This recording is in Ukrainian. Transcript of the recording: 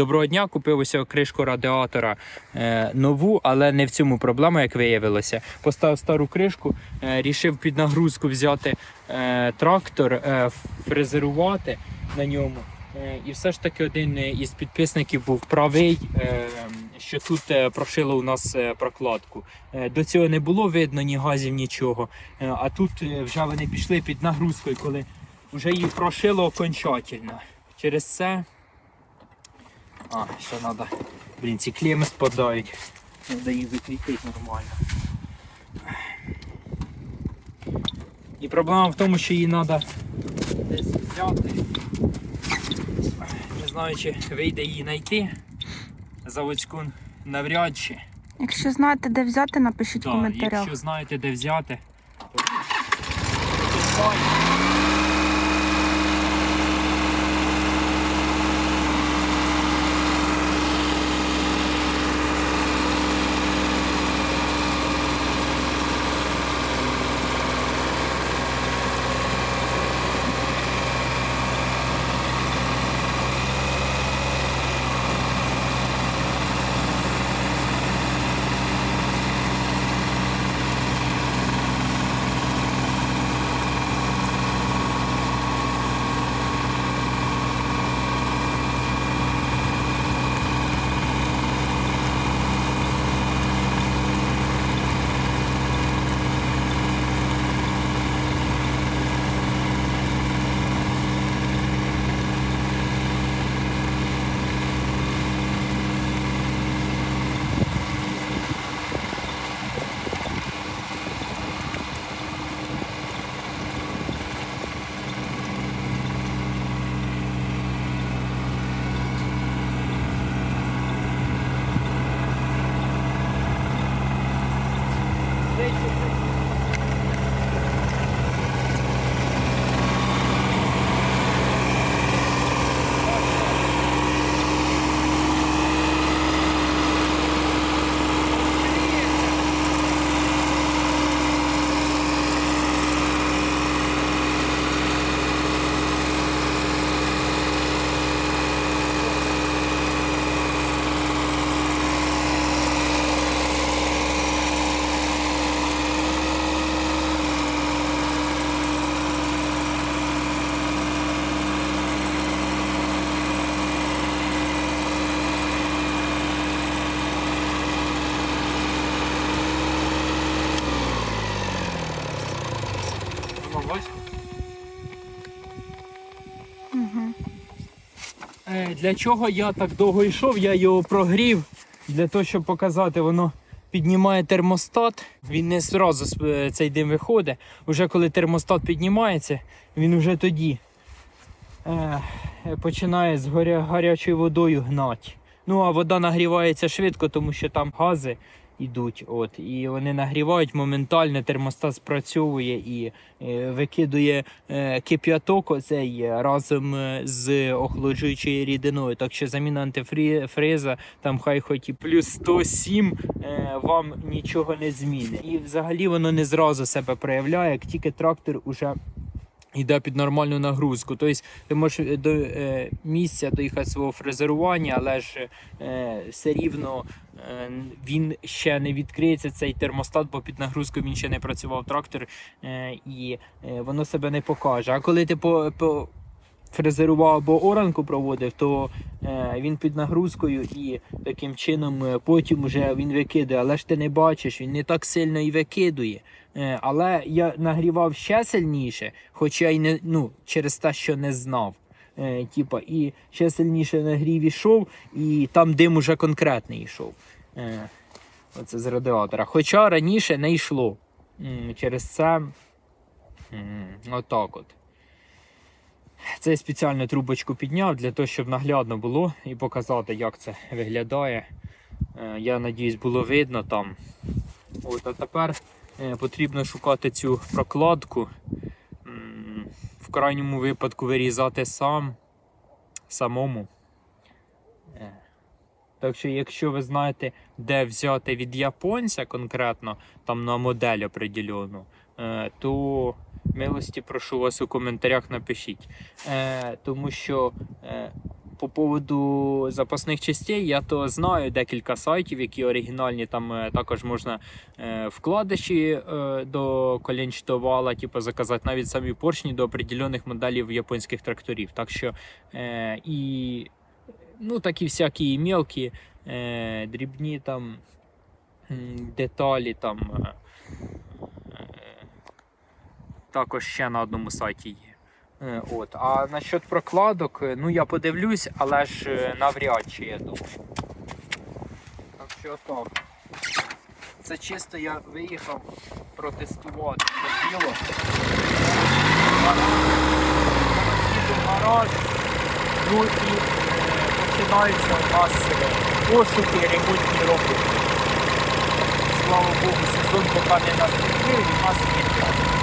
Доброго дня, купив ось кришку радіатора е, нову, але не в цьому проблема, як виявилося. Поставив стару кришку, е, рішив під нагрузку взяти е, трактор, е, фрезерувати на ньому. Е, і все ж таки один із підписників був правий, е, що тут е, прошило у нас е, прокладку. Е, До цього не було видно ні газів, нічого. А тут вже вони пішли під нагрузкою, коли вже її прошило окончательно. Через це. А, ще треба. Блін, ці клеми спадають. Треба їх закріпити нормально. І проблема в тому, що її треба десь взяти. Не знаю, чи вийде її знайти. Заводську навряд чи. Якщо знаєте, де взяти, напишіть в коментарях. якщо знаєте, де взяти, то писайте. Е, Для чого я так довго йшов? Я його прогрів для того, щоб показати, воно піднімає термостат. Він не зразу з- е, цей дим виходить. Уже коли термостат піднімається, він вже тоді е, починає з гарячою водою гнати. Ну а вода нагрівається швидко, тому що там гази йдуть. От, і вони нагрівають моментально, термостат спрацьовує і е, викидує е, кип'яток оцей разом е, з охолоджуючою рідиною. Так що заміна антифриза, там хай хоч і плюс 107, е, вам нічого не змінить. І взагалі воно не зразу себе проявляє, як тільки трактор уже йде під нормальну нагрузку. Тобто ти можеш до е, місця доїхати свого фрезерування, але ж е, все рівно е, він ще не відкриється цей термостат, бо під нагрузкою він ще не працював трактор, е, і е, воно себе не покаже. А коли ти по, по фрезерував або оранку проводив, то е, він під нагрузкою і таким чином е, потім вже він викидає. Але ж ти не бачиш, він не так сильно і викидує. Е, але я нагрівав ще сильніше, хоча й не ну, через те, що не знав. Типа, і ще сильніше нагрів ішов, і там дим уже конкретний йшов. Оце з радіатора. Хоча раніше не йшло. Через це отак от. Це я спеціально трубочку підняв для того, щоб наглядно було і показати, як це виглядає. Е, Я надіюсь, було видно там. От, а тепер е, потрібно шукати цю прокладку. В крайньому випадку вирізати сам самому. Е, Так що, якщо ви знаєте, де взяти від японця конкретно, там на модель определену, то милості прошу вас у коментарях напишіть. Е, Тому що е, по поводу запасних частей, я то знаю декілька сайтів, які оригінальні. Там е, також можна е, вкладиші е, до коленчатого вала, типу, заказати навіть самі поршні до определених моделів японських тракторів. Так що е, і ну, такі всякі мелкі, е, дрібні там деталі там. Е, також ще на одному сайті є. Е, От. А насчет прокладок, е, ну я подивлюсь, але ж е, навряд чи я думаю. Так що так. Це чисто я виїхав протестувати це діло. Гараж. Ну і починаються у нас пошуки, ремонтні роботи. Слава Богу, сезон поки не наступив, і нас час.